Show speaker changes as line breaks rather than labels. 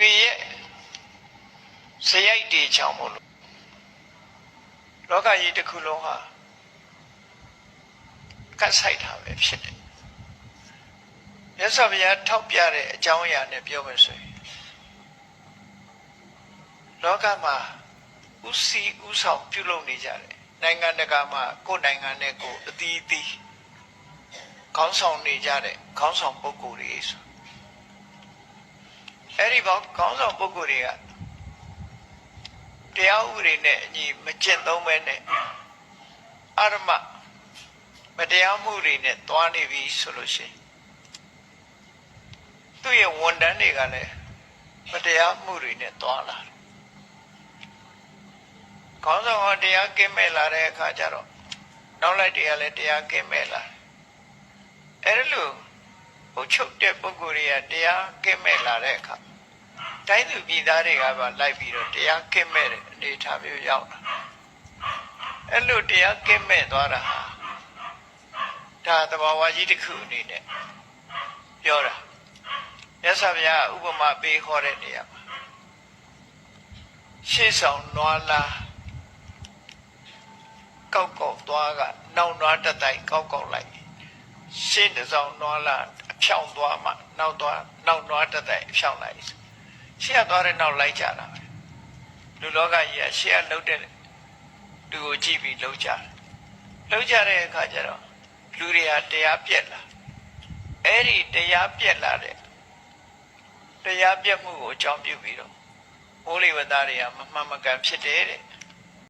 တွေရဲ့စရိုက်တွေချောင်မို့လို့လောကကြီးတစ်ခုလုံးဟာကတ်ဆိုင်တာပဲဖြစ်တယ်မြတ်စွာဘုရားထောက်ပြတဲ့အကြောင်းအရာနဲ့ပြောမယ်ဆိုရင်လောကမှာဥစီဥဆောင်ပြုလုပ်နေကြတယ်နိုင်ငံတကာမှာကိုယ်နိုင်ငံနဲ့ကိုယ်အသီးအသီးခေါင်းဆောင်နေကြတဲ့ခေါင်းဆောင်ပုဂ္ဂိုလ်တွေဆို အဲ့ဒီဘောခေါင်းဆောင်ပုဂ္ဂိုလ်တွေကတရားဥပဒေနဲ့အညီမကျင့်သုံးမဲနဲ့အရမမတရားမှုတွေနဲ့တွားနေပြီဆိုလို့ရှိရင်သူ့ရဲ့ဝန်တန်းတွေကလည်းမတရားမှုတွေနဲ့တွားလာတယ်ခေါင်းဆောင်ကတရားကင်းမဲ့လာတဲ့အခါကျတော့နောက်လိုက်တွေကလည်းတရားကင်းမဲ့လာတယ်အဲ့ဒါ လို့ဟိုချုပ်တဲ့ပုဂ္ဂိုလ်တွေကတရားကင်းမဲ့လာတဲ့အခါတိုင်းသူပြည်သားတွေကပါလိုက်ပြီးတော့တရားကင်းမဲ့တဲ့အနေအထားမျိုးရောက်လာအဲ့လိုတရားကင်းမဲ့သွားတာဟာဒါသဘာဝကြီးတစ်ခုအနေနဲ့ပြောတာမြတ်စွာဘုရားဥပမာပေးခေါ်တဲ့နေရာမှာရှေ့ဆောင်နွားလားကောက်ကောက်သွားကနောက်နွားတစ်တိုင်ကောက်ကောက်လိုက်ရှေ့တစ်ဆောင်နွားလားအ ဖြောင်သွားမှနောက်သွားနောက်နွားတစ်တိုင်အဖြောင်လိုက်ရှေ့ကသွားတဲ့နောက်လိုက်ကြတာပဲလူလောကကြီးကရှေ့ကလှုပ်တဲ့လူကိုကြည့်ပြီးလှုပ်ကြတယ်လှုပ်ကြတဲ့အခါကျတော့လူတွေကတရားပြက်လာအဲ့ဒီတရားပြက်လာတဲ့တရားပြက်မှုကိုအကြောင်းပြုပြီးတော့ဘိုးလေဝသားတွေကမမှန်မကန်ဖြစ်တယ်တဲ့